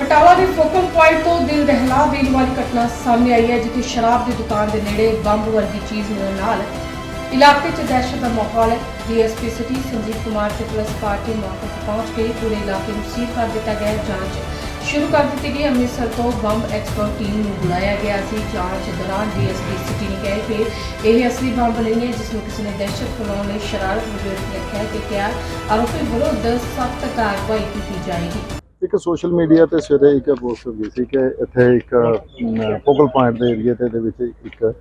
ਬਟਾਲਾ ਦੇ focal point ਤੋਂ ਦਿਲ ਦਹਿਲਾ ਦੇਣ ਵਾਲੀ ਘਟਨਾ ਸਾਹਮਣੇ ਆਈ ਹੈ, ਜਿੱਥੇ ਸ਼ਰਾਬ ਦੀ ਦੁਕਾਨ ਦੇ ਨੇੜੇ ਬੰਬ ਵਰਗੀ ਚੀਜ਼ ਮਿਲਣ ਨਾਲ ਇਲਾਕੇ 'ਚ ਦਹਿਸ਼ਤ ਦਾ ਮਾਹੌਲ ਹੈ। ਡੀਐਸਪੀ ਸਿਟੀ ਸੰਜੀਵ ਕੁਮਾਰ ਤੇ ਪੁਲਿਸ ਪਾਰਟੀ ਮੌਕੇ 'ਤੇ ਪਹੁੰਚ ਕੇ ਪੂਰੇ ਇਲਾਕੇ ਨੂੰ ਸੀਲ ਕਰ ਦਿੱਤਾ ਗਿਆ ਜਾਂਚ ਸ਼ੁਰੂ ਕਰ ਦਿੱਤੀ ਗਈ ਅੰਮ੍ਰਿਤਸਰ ਤੋਂ ਬੰਬ ਐਕਸਪਰਟ ਟੀਮ ਨੂੰ ਬੁਲਾਇਆ ਗਿਆ ਸੀ। ਜਾਂਚ ਦੌਰਾਨ ਡੀਐਸਪੀ ਸਿਟੀ ਨੇ ਕਿਹਾ ਕਿ ਇਹ ਅਸਲੀ ਬੰਬ ਨਹੀਂ ਹੈ, ਜਿਸ ਨੂੰ ਕਿਸੇ ਨੇ ਦਹਿਸ਼ਤ ਫੈਲਾਉਣ ਲਈ ਸ਼ਰਾਰਤ ਵਜੋਂ ਰੱਖਿਆ ਹੈ ਤੇ ਕਿਹਾ, ਆਰੋਪੀ ਵਿਰੁੱਧ ਸਖਤ ਕਾਰਵਾਈ ਕੀਤੀ ਜਾਏਗੀ। ਇੱਕ ਸੋਸ਼ਲ ਮੀਡੀਆ ਤੇ ਸਵੇਰੇ ਇੱਕ ਪੋਸਟ ਹੋਈ ਸੀ ਕਿ ਇੱਥੇ ਇੱਕ ਫੋਕਲ ਪੁਆਇੰਟ ਦੇ ਏਰੀਆ ਤੇ ਦੇ ਵਿੱਚ ਇੱਕ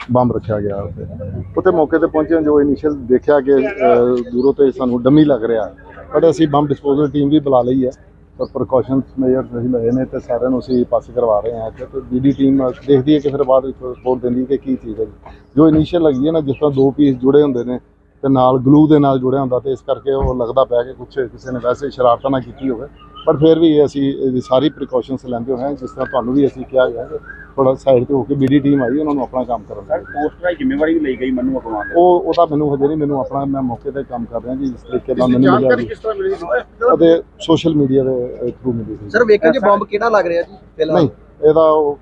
ਬੰਬ ਰੱਖਿਆ ਗਿਆ ਉੱਥੇ। ਮੌਕੇ ਤੇ ਪਹੁੰਚੇ ਜੋ ਇਨੀਸ਼ੀਅਲ ਦੇਖਿਆ ਕਿ ਦੂਰੋਂ ਤੇ ਸਾਨੂੰ ਡੰਮੀ ਲੱਗ ਰਿਹਾ। ਬਟ ਅਸੀਂ ਬੰਬ ਡਿਸਪੋਜ਼ਲ ਟੀਮ ਵੀ ਬੁਲਾ ਲਈ ਹੈ। ਪਰ ਪ੍ਰੀਕਾਸ਼ਨਸ ਮੇਜਰਸ ਅਸੀਂ ਲਏ ਨੇ ਤੇ ਸਾਰਿਆਂ ਨੂੰ ਅਸੀਂ ਪਾਸ ਕਰਵਾ ਰਹੇ ਹਾਂ। ਇੱਥੇ ਤੇ ਬੀਡੀ ਟੀਮ ਦੇਖਦੀ ਹੈ ਕਿ ਫਿਰ ਬਾਅਦ ਵਿੱਚ ਰਿਪੋਰਟ ਦਿੰਦੀ ਹੈ ਕਿ ਕੀ ਚੀਜ਼ ਹੈ। ਜੋ ਇਨੀਸ਼ੀਅਲ ਲੱਗੀ ਹੈ ਨਾ, ਜਿਸ ਤਰ੍ਹਾਂ ਦੋ ਪੀਸ ਜੁੜੇ ਹੁੰਦੇ ਨੇ ਤੇ ਨਾਲ ਗਲੂ ਦੇ ਨਾਲ ਜੁੜਿਆ ਹੁੰਦਾ ਤੇ ਇਸ ਕਰਕੇ ਉਹ ਲੱਗਦਾ ਪਿਆ ਕਿ ਕੁਛ ਕਿਸੇ ਨੇ ਵੈਸੇ ਸ਼ਰਾਰਤਾਂ ਨਾ ਕੀਤੀ ਹੋਵੇ। ਪਰ ਫਿਰ ਵੀ ਅਸੀਂ ਇਹਦੀ ਸਾਰੀ ਪ੍ਰੀਕਾਸ਼ਨਸ ਲੈਂਦੇ ਹੋਏ ਹਾਂ ਜਿਸ ਤਰ੍ਹਾਂ ਤੁਹਾਨੂੰ ਵੀ ਅਸੀਂ ਕਿਹਾ ਗਿਆ ਕਿ ਥੋੜਾ ਸਾਈਡ ਤੇ ਹੋ ਕੇ ਬੀਡੀ ਟੀਮ ਆਈ ਉਹਨਾਂ ਨੂੰ ਆਪਣਾ ਕੰਮ ਕਰਨ ਸਰ। ਪੋਸਟਰ ਦੀ ਜ਼ਿੰਮੇਵਾਰੀ ਵੀ ਲਈ ਗਈ ਮੈਨੂੰ ਅਗਵਾਉਣ ਦੀ ਉਹ ਉਹਦਾ ਮੈਨੂੰ ਹਜੇ ਨਹੀਂ ਮੈਨੂੰ ਆਪਣਾ ਮੈਂ ਮੌਕੇ ਤੇ ਕੰਮ ਕਰ ਰਿਹਾ ਜੀ ਜਿਸ ਤਰੀਕੇ ਨਾਲ ਮੈਨੂੰ ਮਿਲਿਆ ਜਾਣਕਾਰੀ ਜੀ। ਕਿਸ ਤਰ੍ਹਾਂ ਮਿਲੀ ਅਤੇ ਸੋਸ਼ਲ ਮੀਡੀਆ ਦੇ ਥਰੂ ਮਿਲੀ ਸੀ। ਸਰ ਵੇਖਿਆ ਕਿ ਬੰਬ ਕਿਹੜਾ ਲੱਗ ਰਿਹਾ ਜੀ ਪਹਿਲਾਂ। ਨਹੀਂ ਇਹਦਾ ਉਹ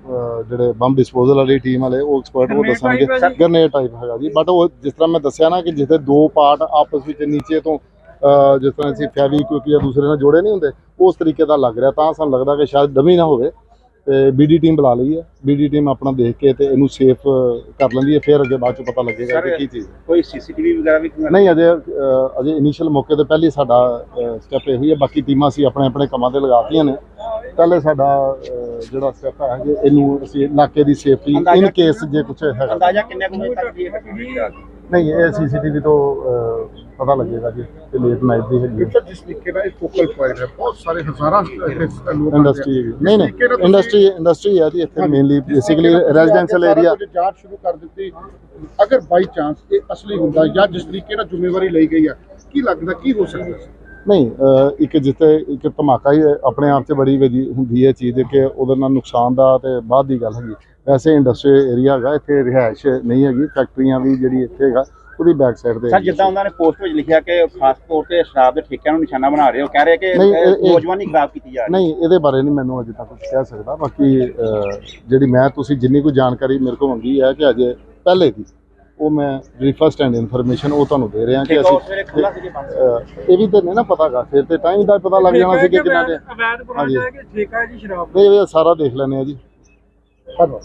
ਜਿਹੜੇ ਬੰਬ ਡਿਸਪੋਜ਼ਲ ਵਾਲੀ ਟੀਮ ਵਾਲੇ ਉਹ ਐਕਸਪਰਟ ਉਹ ਦੱਸਣਗੇ। ਗਰਨੇਡ ਟਾਈਪ ਹੈਗਾ ਜੀ ਬਟ ਉਹ ਜਿਸ ਤਰ੍ਹਾਂ ਮੈਂ ਦੱਸਿਆ ਨਾ ਕਿ ਜਿੱਥੇ ਦੋ ਪਾਰਟ ਆਪਸ ਵਿੱਚ ਨੀਚੇ ਤੋਂ ਜਿਸ ਤਰ੍ਹਾਂ ਅਸੀਂ ਫੈਵੀ ਕਿਉਂਕਿ ਜਾਂ ਦੂਸਰੇ ਨਾਲ ਜੋੜੇ ਨਹੀਂ ਹੁੰਦੇ ਉਸ ਤਰੀਕੇ ਦਾ ਲੱਗ ਰਿਹਾ ਤਾਂ ਸਾਨੂੰ ਲੱਗਦਾ ਕਿ ਸ਼ਾਇਦ ਡਮੀ ਨਾ ਹੋਵੇ ਤੇ ਬੀਡੀ ਟੀਮ ਬੁਲਾ ਲਈ ਹੈ ਬੀਡੀ ਟੀਮ ਆਪਣਾ ਦੇਖ ਕੇ ਤੇ ਇਹਨੂੰ ਸੇਫ ਕਰ ਲੈਂਦੀ ਹੈ ਫਿਰ ਅੱਗੇ ਬਾਅਦ ਚ ਪਤਾ ਲੱਗੇਗਾ ਕਿ ਕੀ ਚੀਜ਼ ਹੈ। ਕੋਈ ਸੀਸੀਟੀਵੀ ਵਗੈਰਾ ਵੀ ਨਹੀਂ ਅਜੇ ਅਜੇ ਇਨੀਸ਼ੀਅਲ ਮੌਕੇ ਤੇ ਪਹਿਲੀ ਸਾਡਾ ਸਟੈਪ ਇਹ ਹੀ ਹੈ ਬਾਕੀ ਟੀਮਾਂ ਅਸੀਂ ਆਪਣੇ ਆਪਣੇ ਕੰਮਾਂ ਤੇ ਲਗਾਤੀਆਂ ਨੇ। ਪਹਿਲੇ ਸਾਡਾ ਜਿਹੜਾ ਸਟੈਪ ਹੈ ਕਿ ਇਹਨੂੰ ਅਸੀਂ ਇਲਾਕੇ ਦੀ ਸੇਫਟੀ ਇਨ ਕੇਸ ਜੇ ਕੁਝ ਹੈਗਾ। ਅੰਦਾਜ਼ਾ ਕਿੰਨੇ ਕੁ ਵਜੇ ਤੱਕ ਦੀ ਹੈ ਨਹੀਂ ਇਹ ਸੀਸੀਟੀਵੀ ਤੋਂ ਅਹ, ਪਤਾ ਲੱਗੇਗਾ ਜੀ ਕਿ ਲੇਟ ਨਾਈਟ ਦੀ ਹੈਗੀ ਸਰ ਜਿਸ ਤਰੀਕੇ ਦਾ ਇਹ ਫੋਕਲ ਪੁਆਇੰਟ ਹੈ ਬਹੁਤ ਸਾਰੇ ਹਜ਼ਾਰਾਂ ਇੱਥੇ ਲੋਕ ਇੰਡਸਟਰੀ ਨਹੀਂ ਨਹੀਂ ਇੰਡਸਟਰੀ ਇੰਡਸਟਰੀ ਹੈ ਜੀ ਇੱਥੇ ਮੇਨਲੀ ਬੇਸਿਕਲੀ ਰੈਜ਼ੀਡੈਂਸ਼ੀਅਲ ਏਰੀਆ ਜਾਂਚ ਸ਼ੁਰੂ ਕਰ ਦਿੱਤੀ ਅਗਰ ਬਾਈ ਚਾਂਸ ਇਹ ਅਸਲੀ ਹੁੰਦਾ ਜਾਂ ਜਿਸ ਤਰੀਕੇ ਨਾਲ ਜ਼ਿੰਮੇਵਾਰੀ ਲਈ ਗਈ ਹੈ ਕੀ ਲੱਗਦਾ ਕੀ ਹੋ ਸਕਦਾ ਸੀ ਨਹੀਂ ਅਹ, ਇੱਕ ਜਿੱਥੇ ਇੱਕ ਧਮਾਕਾ ਹੀ ਆਪਣੇ ਆਪ 'ਚ ਬੜੀ ਵਧੀ ਹੁੰਦੀ ਹੈ ਚੀਜ਼ ਕਿ ਉਹਦੇ ਨਾਲ ਨੁਕਸਾਨ ਦਾ ਤੇ ਬਾਅਦ ਦੀ ਗੱਲ ਹੈਗੀ। ਵੈਸੇ ਇੰਡਸਟਰੀ ਏਰੀਆ ਹੈਗਾ ਇੱਥੇ ਰਿਹਾਇਸ਼ ਨਹੀਂ ਹੈਗੀ ਫੈਕਟਰੀਆਂ ਵੀ ਜਿਹੜੀ ਇੱਥੇ ਹੈਗਾ ਉਹਦੀ ਬੈਕ ਸਾਈਡ ਤੇ ਸਰ। ਜਿੱਦਾਂ ਉਹਨਾਂ ਨੇ ਪੋਸਟ ਵਿੱਚ ਲਿਖਿਆ ਕਿ ਖਾਸ ਤੌਰ ਤੇ ਸ਼ਰਾਬ ਦੇ ਠੇਕਿਆਂ ਨੂੰ ਨਿਸ਼ਾਨਾ ਬਣਾ ਰਹੇ ਹੋ ਕਹਿ ਰਹੇ ਕਿ ਨੌਜਵਾਨੀ ਖਰਾਬ ਕੀਤੀ ਜਾ ਰਹੀ ਹੈ ਨਹੀਂ ਇਹਦੇ ਬਾਰੇ ਨਹੀਂ ਮੈਨੂੰ ਅਜੇ ਤੱਕ ਕੁਝ ਕਹਿ ਸਕਦਾ ਬਾਕੀ ਜਿਹੜੀ ਮੈਂ ਤੁਸੀਂ ਜਿੰਨੀ ਕੋਈ ਜਾਣਕਾਰੀ ਮੇਰੇ ਕੋਲ ਮੰਗੀ ਹੈ ਕਿ ਅਜੇ ਪਹਿਲੇ ਦੀ ਉਹ ਮੈਂ ਜਿਹੜੀ ਫਸਟ ਹੈਂਡ ਇਨਫੋਰਮੇਸ਼ਨ ਉਹ ਤੁਹਾਨੂੰ ਦੇ ਰਿਹਾ ਕਿ ਅਸੀਂ ਇਹ ਵੀ ਤਾਂ ਨਹੀਂ ਨਾ ਪਤਾਗਾ ਫਿਰ ਤੇ ਟਾਈਮ ਦਾ ਪਤਾ ਲੱਗ ਜਾਣਾ ਸੀ ਕਿ ਕਿੰਨਾ ਦੇ ਅਵੈਧ ਹਾਂਜੀ। ਬਰਾਂਡ ਹੈ ਕਿ ਠੇਕਾ ਹੈ ਜੀ ਸ਼ਰਾਬ ਨਹੀਂ ਇਹ ਸਾਰਾ ਦੇਖ ਲੈਂਦੇ ਆ ਜੀ حلو.